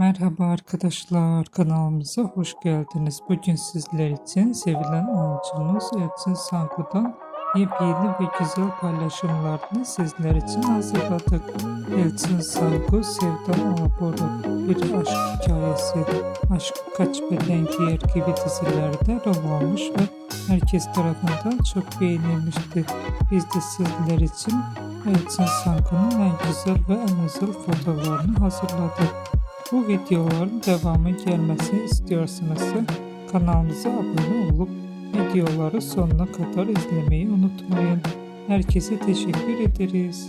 Merhaba arkadaşlar kanalımıza hoş geldiniz. Bugün sizler için sevilen oyuncumuz Elçin Sanku'dan yepyeni ve güzel paylaşımlarını sizler için hazırladık. Elçin Sanku, Sevda Alabora bir aşk hikayesi, Aşk Kaç Beden Giyer gibi dizilerde rol almış ve herkes tarafından çok beğenilmişti. Biz de sizler için Elçin Sanku'nun en güzel ve en özel fotoğraflarını hazırladık. Bu videoların devamı gelmesini istiyorsanız kanalımıza abone olup videoları sonuna kadar izlemeyi unutmayın. Herkese teşekkür ederiz.